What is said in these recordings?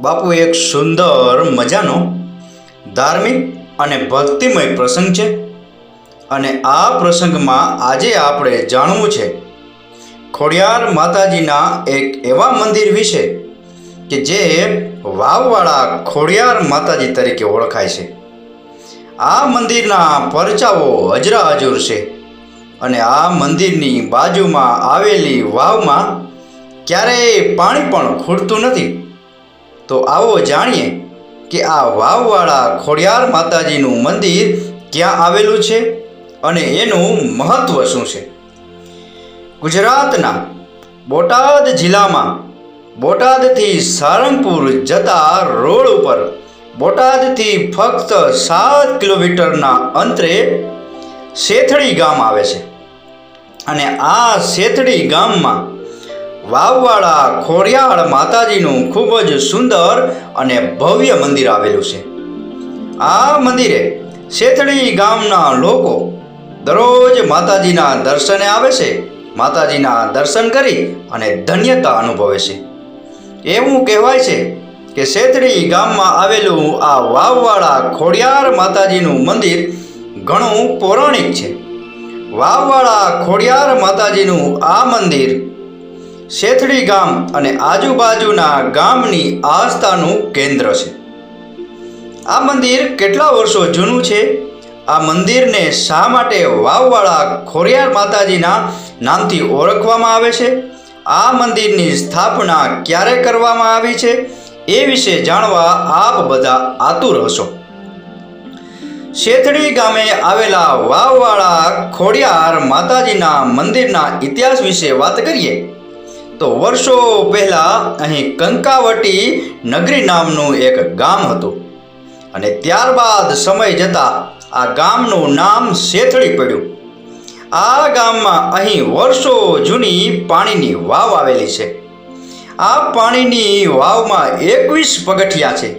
બાપુ, એક સુંદર મજાનો, ધાર્મિક અને ભક્તિમય પ્રસંગ છે અને આ પ્રસંગમાં આજે આપણે જાણવું છે ખોડિયાર માતાજીના એક એવા મંદિર વિશે કે જે વાવવાળા ખોડિયાર માતાજી તરીકે ઓળખાય છે. આ મંદિરના પરચાઓ હજરા હજુર છે અને આ મંદિરની બાજુમાં આવેલી વાવમાં ક્યારેય પાણી પણ ખૂટતું નથી. તો આવો જાણીએ કે આ વાવવાળા ખોડિયાર માતાજીનું મંદિર ક્યાં આવેલું છે અને એનું મહત્ત્વ શું છે? ગુજરાતના બોટાદ જિલ્લામાં બોટાદથી સારંગપુર જતા રોડ ઉપર બોટાદથી ફક્ત સાત કિલોમીટરના અંતરે શેથડી ગામ આવે છે. અને આ શેથડી ગામમાં વાવવાળા ખોડિયાળ માતાજીનું ખૂબ જ સુંદર અને ભવ્ય મંદિર આવેલું છે. આ મંદિરે શેથડી ગામના લોકો દરરોજ માતાજીના દર્શને આવે છે, માતાજીના દર્શન કરી અને ધન્યતા અનુભવે છે. એવું કહેવાય છે કે શેથડી ગામમાં આવેલું આ વાવવાળા ખોડિયાર માતાજીનું મંદિર ઘણું પૌરાણિક છે. વાવવાળા ખોડિયાર માતાજીનું આ મંદિર શેથડી ગામ અને આજુબાજુના ગામની આસ્થાનું કેન્દ્ર છે. આ મંદિર કેટલા વર્ષો જૂનું છે? આ મંદિરને શા માટે વાવવાળા ખોડિયાર માતાજીના નામથી ઓળખવામાં આવે છે? આ મંદિરની સ્થાપના ક્યારે કરવામાં આવી છે? એ વિશે જાણવા આપ બધા આતુર હશો. શેથડી ગામે આવેલા વાવવાળા ખોડિયાર માતાજીના મંદિરના ઇતિહાસ વિશે વાત કરીએ. તો વર્ષો પહેલા અહીં કંકાવટી નગરી નામનું એક ગામ હતું. અને ત્યારબાદ સમય જતાં આ ગામનું નામ શેથડી પડ્યું. આ ગામમાં અહીં વર્ષો જૂની પાણીની વાવ આવેલી છે. આ પાણીની વાવમાં એકવીસ પગથિયા છે.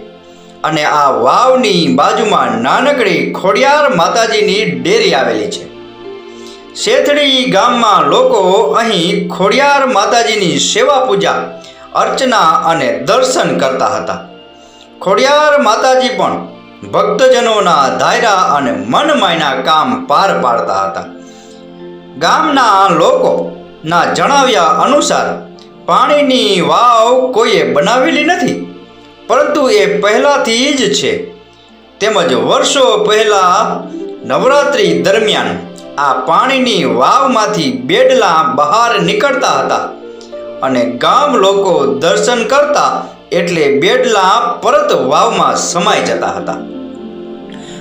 અને આ વાવની બાજુમાં નાનકડી ખોડિયાર માતાજીની ડેરી આવેલી છે. શેથડી ગામમાં લોકો અહીં ખોડિયાર માતાજીની સેવા પૂજા, અર્ચના અને દર્શન કરતા હતા. ખોડિયાર માતાજી પણ ભક્તજનોના ધાયરા અને મનમાયના કામ પાર પાડતા હતા. ગામના લોકોના જણાવ્યા અનુસાર, પાણીની વાવ કોઈએ બનાવેલી નથી, પરંતુ એ પહેલાંથી જ છે. તેમજ વર્ષો પહેલાં નવરાત્રિ દરમિયાન આ પાણીની વાવમાંથી બેડલા બહાર નીકળતા હતા અને ગામ લોકો દર્શન કરતા એટલે બેડલા પરત વાવમાં સમાઈ જતા હતા.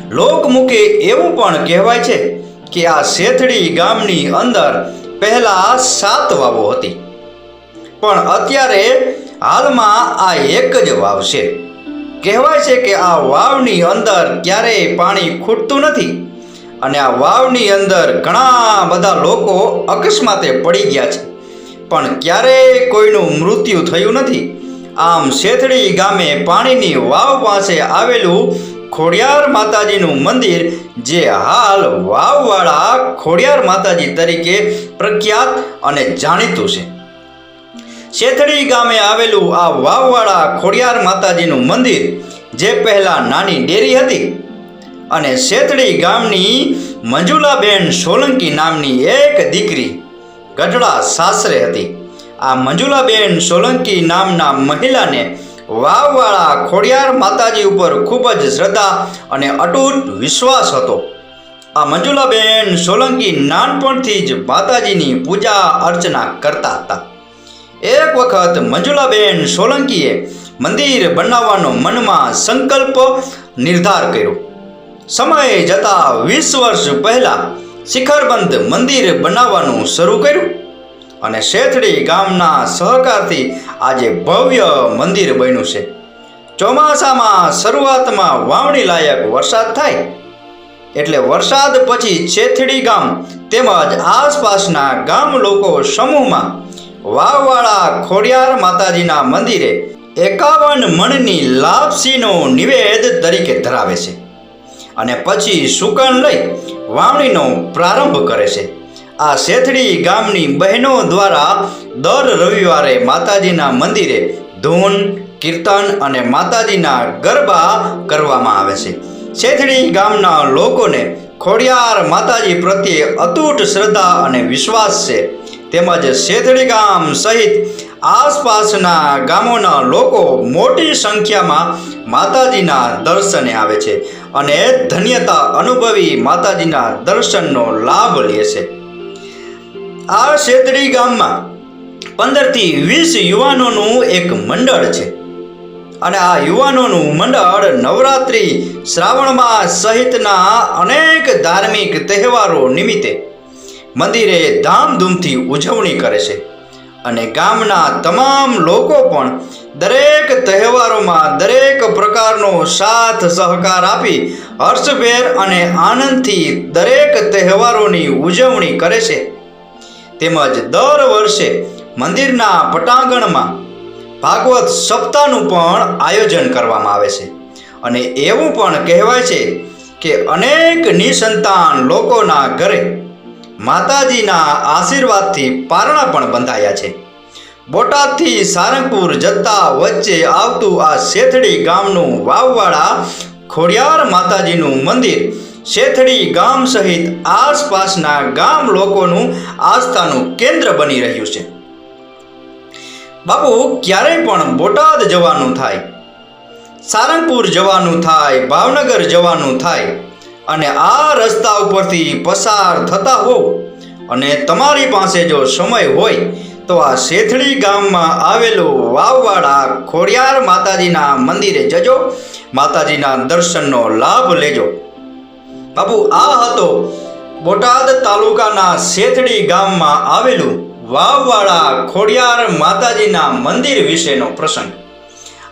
લોકમુખે એવું પણ કહેવાય છે કે આ શેથડી ગામની અંદર પહેલા સાત વાવો હતી. પણ અત્યારે હાલમાં આ એક જ વાવ છે. કહેવાય છે કે આ વાવની અંદર ક્યારેય પાણી ખૂટતું નથી. અને આ વાવની અંદર ઘણા બધા લોકો અકસ્માતે પડી ગયા છે. પણ ક્યારેય કોઈનું મૃત્યુ થયું નથી. આમ શેથડી ગામે પાણીની વાવ પાસે આવેલું ખોડિયાર માતાજીનું મંદિર, જે હાલ વાવવાળા ખોડિયાર માતાજી તરીકે પ્રખ્યાત અને જાણીતું છે. શેથડી ગામે આવેલું આ વાવવાળા ખોડિયાર માતાજીનું મંદિર, જે પહેલાં નાની ડેરી હતી અને શેતડી ગામની મંજુલાબેન સોલંકી નામની એક દીકરી ગઢડા સાસરે હતી. આ મંજુલાબેન સોલંકી નામના મહિલાને વાવવાળા ખોડિયાર માતાજી ઉપર ખૂબ જ શ્રદ્ધા અને અટૂટ વિશ્વાસ હતો. આ મંજુલાબેન સોલંકી નાનપણથી જ માતાજીની પૂજા અર્ચના કરતા હતા. એક વખત મંજુલાબેન સોલંકીએ મંદિર બનાવવાનો મનમાં સંકલ્પ નિર્ધાર કર્યો. સમય જતાં વીસ વર્ષ પહેલાં શિખરબંધ મંદિર બનાવવાનું શરૂ કર્યું અને શેથડી ગામના સહકારથી આજે ભવ્ય મંદિર બન્યું છે. ચોમાસામાં શરૂઆતમાં વાવણી લાયક વરસાદ થાય એટલે વરસાદ પછી છેથડી ગામ તેમજ આસપાસના ગામ લોકો સમૂહમાં વાવવાળા ખોડિયાર માતાજીના મંદિરે એકાવન મણની લાપસીનો નિવેદ તરીકે ધરાવે છે. અને પછી સુકન લઈ વાવણીનો પ્રારંભ કરે છે. આ શેથડી ગામની બહેનો દ્વારા દર રવિવારે માતાજીના મંદિરે ધૂન, કીર્તન અને માતાજીના ગરબા કરવામાં આવે છે. શેથડી ગામના લોકોને ખોડિયાર માતાજી પ્રત્યે અતૂટ શ્રદ્ધા અને વિશ્વાસ છે. તેમજ શેથડી ગામ સહિત આસપાસના ગામોના લોકો મોટી સંખ્યામાં માતાજીના દર્શને આવે છે. અને ધન્યતા અનુભવી માતાજીના દર્શનનો લાભ લે છે. આ શેતડી ગામમાં પંદરથી વીસ યુવાનોનું એક મંડળ છે. અને આ યુવાનોનું મંડળ નવરાત્રિ શ્રાવણ માસ સહિતના અનેક ધાર્મિક તહેવારો નિમિત્તે મંદિરે ધામધૂમથી ઉજવણી કરે છે. અને ગામના તમામ લોકો પણ દરેક તહેવારોમાં દરેક પ્રકારનો સાથ સહકાર આપી હર્ષભેર અને આનંદથી દરેક તહેવારોની ઉજવણી કરે છે. તેમજ દર વર્ષે મંદિરના પટાંગણમાં ભાગવત સપ્તાહનું પણ આયોજન કરવામાં આવે છે. અને એવું પણ કહેવાય છે કે અનેક નિસંતાન લોકોના ઘરે માતાજીના આશીર્વાદથી પારણા પણ બંધાયા છે. બોટાદથી સારંગપુર જતા વચ્ચે આવતું આ શેથડી ગામનું વાવવાળા ખોડિયાર માતાજીનું મંદિર. શેથડી ગામ સહિત આસપાસના ગામ લોકોનું આસ્થાનું કેન્દ્ર બની રહ્યું છે. બાપુ, ક્યારેય પણ બોટાદ જવાનું થાય. સારંગપુર જવાનું થાય, ભાવનગર જવાનું થાય અને આ રસ્તા ઉપરથી પસાર થતા હો અને તમારી પાસે જો સમય હોય તો આ શેથડી ગામમાં આવેલું વાવવાળા ખોડિયાર માતાજીના મંદિરે જજો, માતાજીના દર્શનનો લાભ લેજો. બાબુ આ હતો બોટાદ તાલુકાના શેથડી ગામમાં આવેલું વાવવાળા ખોડિયાર માતાજીના મંદિર વિશેનો પ્રસંગ.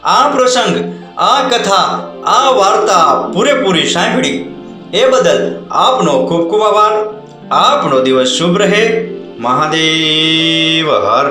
આ પ્રસંગ, આ કથા, આ વાર્તા પૂરેપૂરી સાંભળી. એ બદલ આપનો ખૂબ ખૂબ આભાર. આપનો દિવસ શુભ રહે. મહાદેવ હર